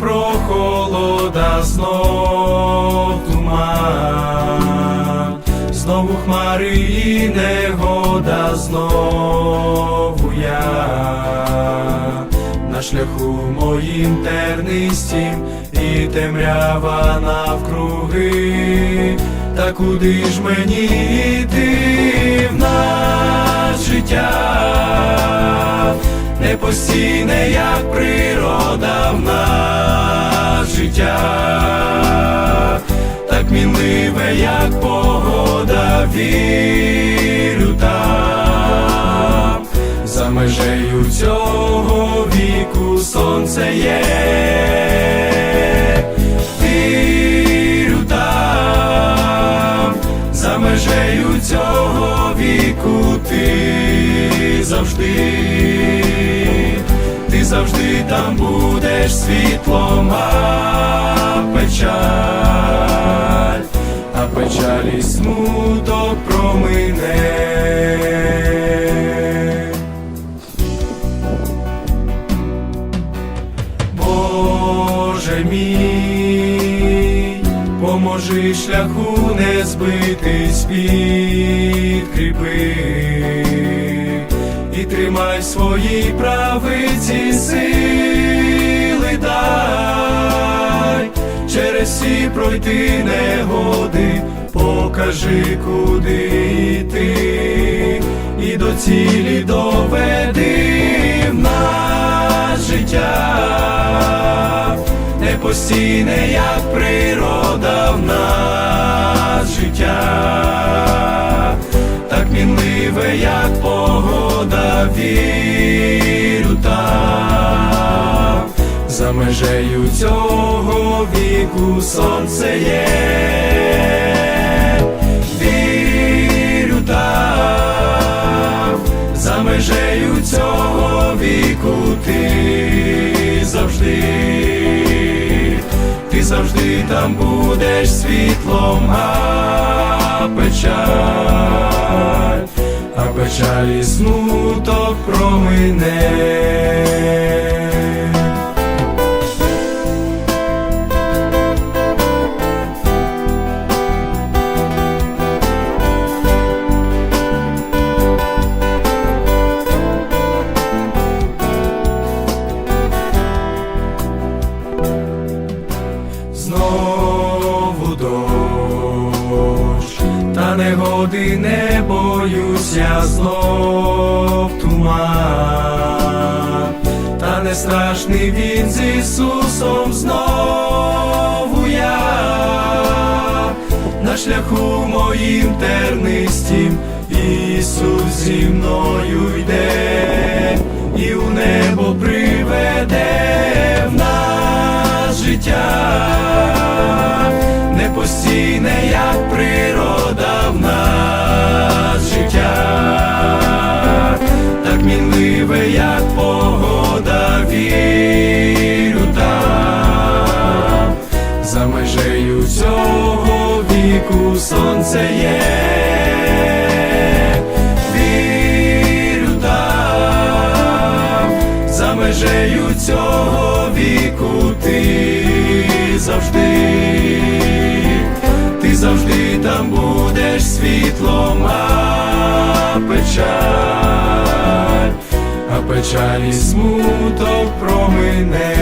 прохолода, знов туман, знову хмари і негода, знову я. На шляху моїм тернистім і темрява навкруги, та куди ж мені йти в нас життя? Непостійне, як природа в нас життя, так мінливе, як погода, вірю там, за межею цього віку сонце є. Межею цього віку ти завжди, завжди там будеш світлом, а печаль, а печаль і смуток промине. Боже мій, поможи шляху не збитись підкріпи і тримай в своїй правиці сили дай, через всі пройти негоди, покажи, куди йти, і до цілі доведи в нас життя. Непостійне, як природа в нас життя, так мінливе, як погода, вірю там, за межею цього віку сонце є. Вірю там, за межею цього віку ти завжди, ти завжди там будеш світлом, а печаль, а печаль і смуток промине. знову дощ, та не боюся знов туман, та не страшний він з Ісусом знову я. На шляху моїм тернистім Ісус зі мною йде і у небо приведе в нас життя, непостійне, як природа в нас життя, так мінливе, як погода, вірю там, за межею цього віку сонце є. За межею цього віку ти печаль, а печаль і смуток промине.